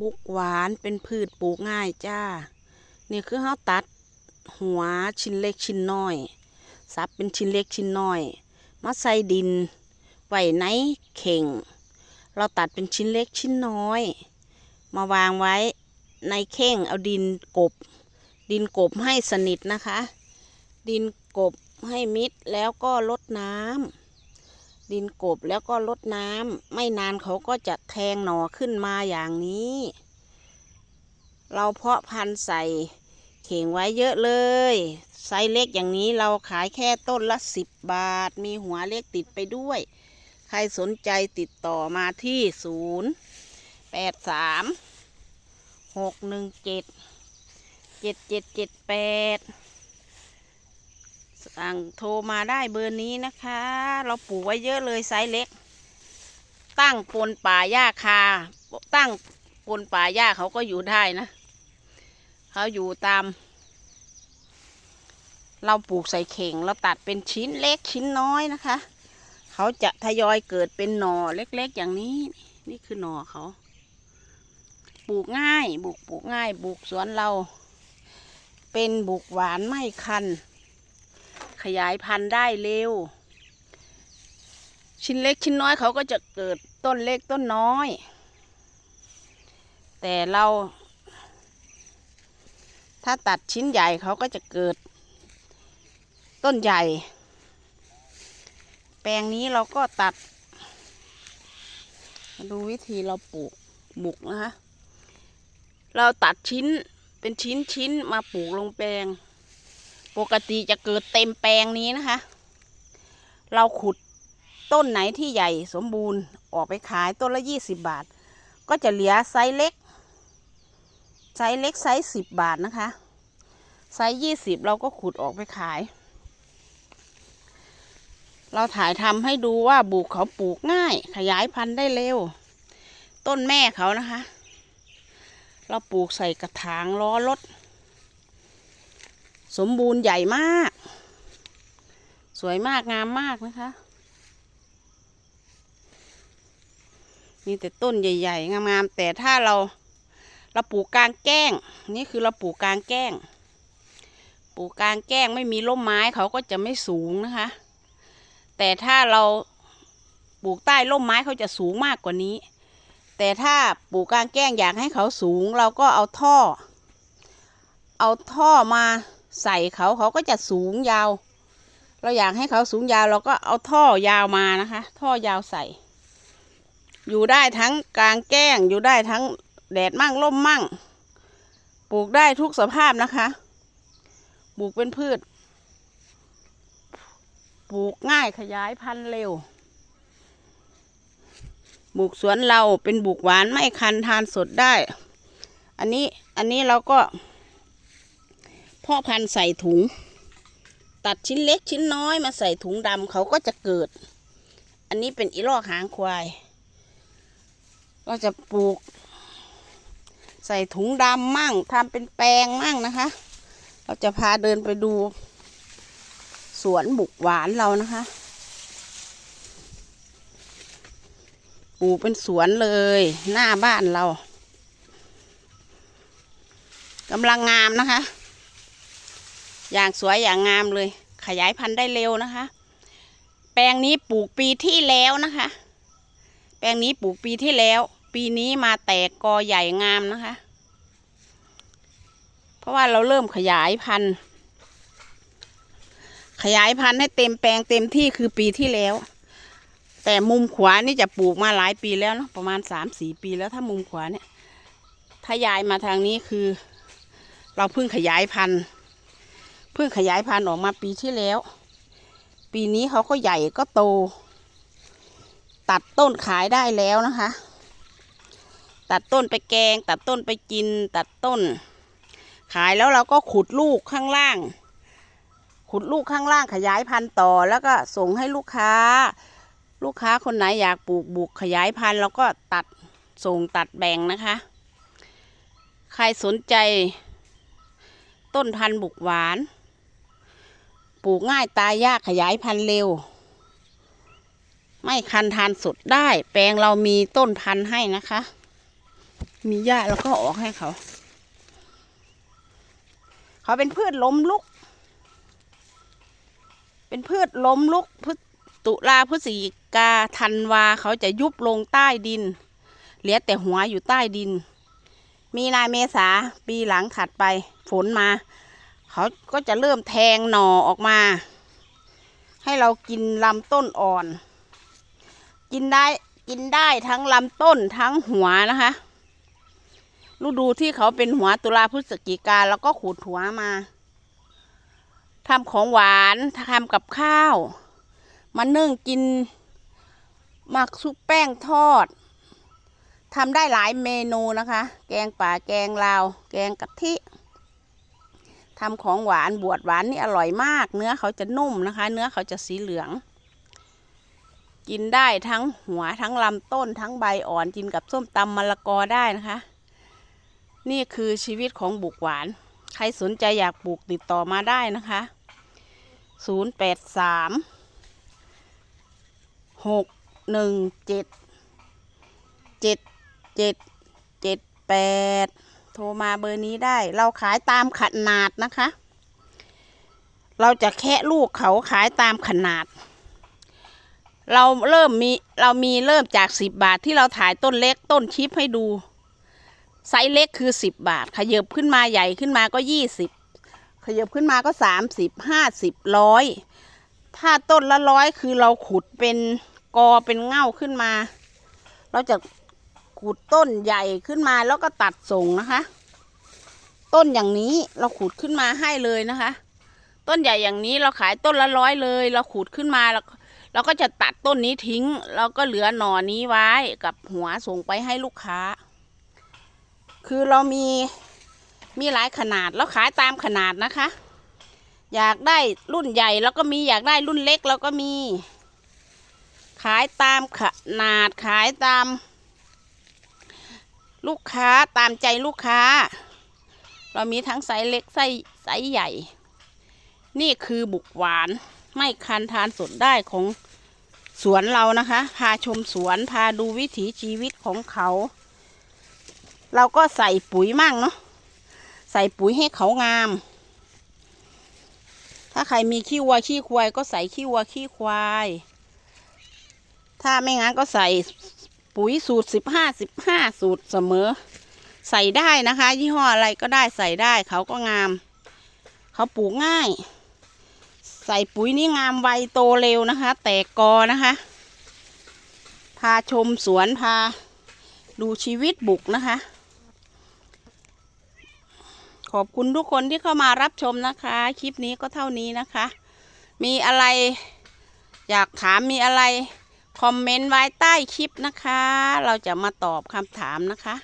บุกหวานเป็นพืชปลูกง่ายจ้า นี่คือเฮาตัดหัวชิ้นเล็กชิ้นน้อยสับเป็นชิ้นเล็กชิ้นน้อย มาใส่ดิน ไว้ในเข่ง เราตัดเป็นชิ้นเล็กชิ้นน้อย มาวางไว้ในเข่งเอาดินกบ ดินกบให้สนิทนะคะ ดินกบให้มิดแล้วก็ลดน้ำ ดินกบแล้วก็ลดน้ำไม่นานเขาก็จะแทงหน่อขึ้นมาอย่างนี้ เราเพาะพันธุ์ใส่เข่งไว้เยอะเลย ไซส์เล็กอย่างนี้เราขายแค่ต้นละ 10 บาท มีหัวเล็กติดไปด้วย ใครสนใจติดต่อมาที่ 0 8 3 6 1 7 7 7 7 8 สั่งโทรมาได้เบอร์นี้นะคะ เราปลูกไว้เยอะเลยไซส์เล็ก ตั้งปนป่าหญ้าคา ตั้งปนป่าหญ้าเขาก็อยู่ได้นะ เขาอยู่ตาม เราปลูกใส่เข่งเราตัดเป็นชิ้นเล็กชิ้นน้อยนะคะ เขาจะทยอยเกิดเป็นหน่อเล็กๆ อย่างนี้ นี่คือหน่อเขาปลูกง่ายปลูกปลูกง่ายปลูกสวนเรา เป็นบุกหวานไม่คัน ขยายพันธุ์ได้เร็ว ชิ้นเล็กชิ้นน้อยเขาก็จะเกิดต้นเล็กต้นน้อย แต่เรา ถ้าตัดชิ้นใหญ่เขาก็จะเกิด ต้นใหญ่ แปลงนี้เราก็ตัด ดูวิธีเราปลูกบุกนะคะ เราตัดชิ้นเป็นชิ้นชิ้นมาปลูกลงแปลง ปกติจะเกิดเต็มแปลงนี้นะคะ เราขุดต้นไหนที่ใหญ่สมบูรณ์ออกไปขายต้นละยี่สิบบาท ก็จะเหลือไซส์เล็ก ไซส์เล็กไซส์สิบบาทนะคะ ไซส์ยี่สิบเราก็ขุดออกไปขาย เราถ่ายทำให้ดูว่าบุกเขาปลูกง่าย ขยายพันธุ์ได้เร็ว ต้นแม่เขานะคะ เราปลูกใส่กระถางล้อรถ สมบูรณ์ใหญ่มาก สวยมากงามมากนะคะ มีแต่ต้นใหญ่ ๆ งามๆแต่ถ้าเราเราปลูกกลางแก้ง นี่คือเราปลูกกลางแก้ง ปลูกกลางแก้งไม่มีร่มไม้เขาก็จะไม่สูงนะคะ แต่ถ้าเราปลูกใต้ร่มไม้เขาจะสูงมากกว่านี้ แต่ถ้าปลูกกลางแก้งอยากให้เขาสูง เราก็เอาท่อ เอาท่อมา ใส่เขาเขาก็จะสูงยาว เราอยากให้เขาสูงยาวเราก็เอาท่อยาวมานะคะ ท่อยาวใส่ อยู่ได้ทั้งกลางแก้งอยู่ได้ทั้งแดดมั่งร่มมั่ง ปลูกได้ทุกสภาพนะคะปลูกเป็นพืช ปลูกง่ายขยายพันธุ์เร็วบุกสวนเราเป็นบุกหวานไม่คันทานสดได้ อันนี้อันนี้เราก็ พ่อพันธุ์ใส่ถุง ตัดชิ้นเล็กชิ้นน้อยมาใส่ถุงดำเขาก็จะเกิด อันนี้เป็นอีลอกหางควายเราจะปลูก ใส่ถุงดำมั่งทำเป็นแปลงมั่งนะคะ เราจะพาเดินไปดู สวนบุกหวานเรานะคะปลูกเป็นสวนเลยหน้าบ้านเรากำลังงามนะคะ อย่างสวยอย่างงามเลย ขยายพันธุ์ได้เร็วนะคะ แปลงนี้ปลูกปีที่แล้วนะคะ แปลงนี้ปลูกปีที่แล้ว ปีนี้มาแตกกอใหญ่งามนะคะ เพราะว่าเราเริ่มขยายพันธุ์ ขยายพันธุ์ให้เต็มแปลงเต็มที่คือปีที่แล้ว แต่มุมขวานี่จะปลูกมาหลายปีแล้วเนาะประมาณสามสี่ปีแล้วถ้ามุมขวาเนี่ยถ้ายายมาทางนี้คือ เราเพิ่งขยายพันธุ์ เพิ่งขยายพันธุ์ออกมาปีที่แล้ว ปีนี้เขาก็ใหญ่ก็โต ตัดต้นขายได้แล้วนะคะ ตัดต้นไปแกง ตัดต้นไปกิน ตัดต้น ขายแล้วเราก็ขุดลูกข้างล่าง ขุดลูกข้างล่างขยายพันธุ์ต่อแล้วก็ส่งให้ลูกค้า ลูกค้าคนไหนอยากปลูกบุกขยายพันธุ์เราก็ตัดส่งตัดแบ่งนะคะ ใครสนใจต้นพันธุ์บุกหวาน ปลูกง่ายตายยากขยายพันธุ์เร็ว ไม่คันทานสดได้ แปลงเรามีต้นพันธุ์ให้นะคะ มีหญ้าแล้วก็ออกให้เขา เขาเป็นพืชล้มลุก เป็นพืชล้มลุกพฤศตุลาพฤศจิกาธันวาเขาจะยุบลงใต้ดิน เหลือแต่หัวอยู่ใต้ดิน มีนาเมษาปีหลังถัดไปฝนมา เขาก็จะเริ่มแทงหน่อออกมา ให้เรากินลำต้นอ่อน กินได้กินได้ทั้งลำต้นทั้งหัวนะคะ ฤดูที่เขาเป็นหัวตุลาพฤศจิกาแล้วก็ขูดหัวมาทำของหวานทำกับข้าวมานึ่งกินหมักซุปแป้งทอดทำได้หลายเมนูนะคะ แกงป่าแกงลาว แกงกะทิ ทำของหวานบวชหวานนี่อร่อยมาก เนื้อเขาจะนุ่มนะคะ เนื้อเขาจะสีเหลือง กินได้ทั้งหัวทั้งลำต้นทั้งใบอ่อนกินกับส้มตำมะละกอได้นะคะ นี่คือชีวิตของบุกหวาน ใครสนใจอยากปลูกติดต่อมาได้นะคะ 083 617 7 7 7 8 โทรมาเบอร์นี้ได้ เราขายตามขนาดนะคะ เราจะแค่ลูกเขาขายตามขนาด เราเริ่มมีเรามีเริ่มจากสิบบาทที่เราถ่ายต้นเล็กต้นชิปให้ดู ไซส์เล็กคือสิบบาทขยับขึ้นมาใหญ่ขึ้นมาก็ยี่สิบขยับขึ้นมาก็สามสิบห้าสิบร้อยถ้าต้นละร้อยคือเราขุดเป็นกอเป็นเง่าขึ้นมา เราจะ ขุดต้นใหญ่ขึ้นมาแล้วก็ตัดส่งนะคะ ต้นอย่างนี้เราขุดขึ้นมาให้เลยนะคะ ต้นใหญ่อย่างนี้เราขายต้นละร้อยเลย เราขุดขึ้นมาแล้วเราก็จะตัดต้นนี้ทิ้งเราก็เหลือหน่อนี้ไว้กับหัวส่งไปให้ลูกค้า คือเรามีมีหลายขนาดแล้วขายตามขนาดนะคะ อยากได้รุ่นใหญ่แล้วก็มีอยากได้รุ่นเล็กแล้วก็มี ขายตามขนาดขายตาม ลูกค้าตามใจลูกค้า เรามีทั้งไซส์เล็กไซส์ไซส์ใหญ่ นี่คือบุกหวานไม่คันทานสดได้ของสวนเรานะคะ พาชมสวนพาดูวิถีชีวิตของเขา เราก็ใส่ปุ๋ยมั่งเนาะใส่ปุ๋ยให้เขางาม ถ้าใครมีขี้วัวขี้ควายก็ใส่ขี้วัวขี้ควาย ถ้าไม่งั้นก็ใส่ ปุ๋ยสูตรสิบห้าสิบห้าสูตรเสมอ ใส่ได้นะคะ ยี่ห้ออะไรก็ได้ใส่ได้เขาก็งาม เขาปลูกง่าย ใส่ปุ๋ยนี่งามไวโตเร็วนะคะ แตกกอนะคะ พาชมสวนพาดูชีวิตบุกนะคะ ขอบคุณทุกคนที่เข้ามารับชมนะคะ คลิปนี้ก็เท่านี้นะคะ มีอะไร อยากถามมีอะไร คอมเมนต์ไว้ใต้คลิปนะคะ เราจะมาตอบคำถามนะคะ